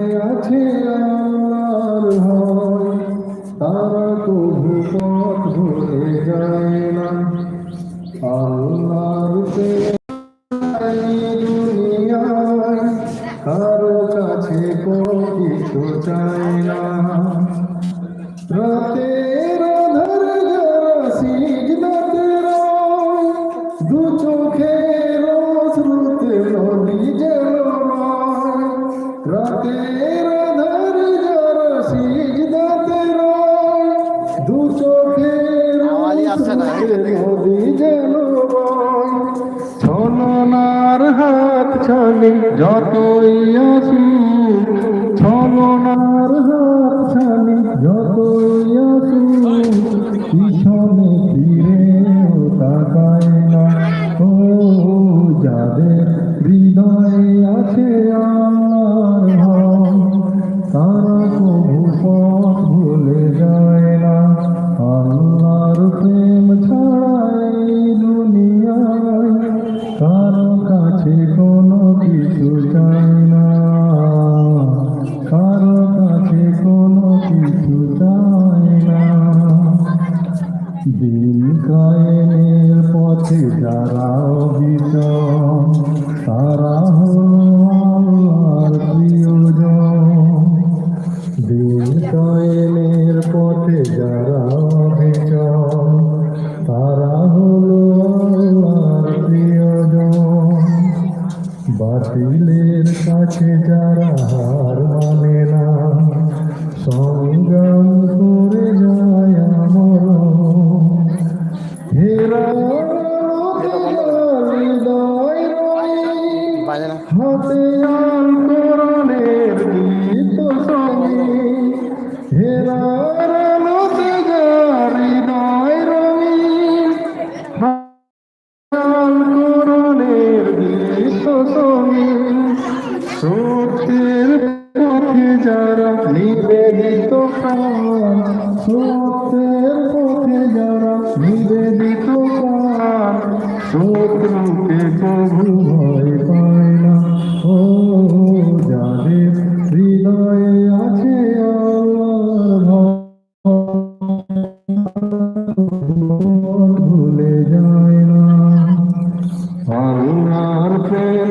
আছে আর হয় তারা কবু পথ যায় না আল্লাহর দুনিয়ায় কারও কাছে কিছু চায় না রাতের সিজদাতে রয়, দু চোখের অশ্রুতে নদী যেন। রাতের আধার যারা সিজদাতে রয়, দু চোখের। নদী যেন বয়। ছলনার হাত ছানি যতই আসুক ছলনার হাত তারা কবু পথ ভুলে যায় না। আল্লাহর প্রেম ছাড়া এই দুনিয়ায় কারও কাছে কোনো কিছু চাই না। কারও কাছে কোনো কিছু চাই না। দিন কায়েমের পথে যারা বাতিলের কাছে যারা হার মানে না সংগ্রাম করে যায় আমার। হেরা হাতে আল সত্যের পথে যারা নিবেদিত প্রাণ সত্যের পথে যারা নিবেদিত প্রাণ শত্রুকে প্রভু ভয় পায় না। ও, যাদের হৃদয়ে আছে ভুলে যায় না। আল্লাহর প্রেম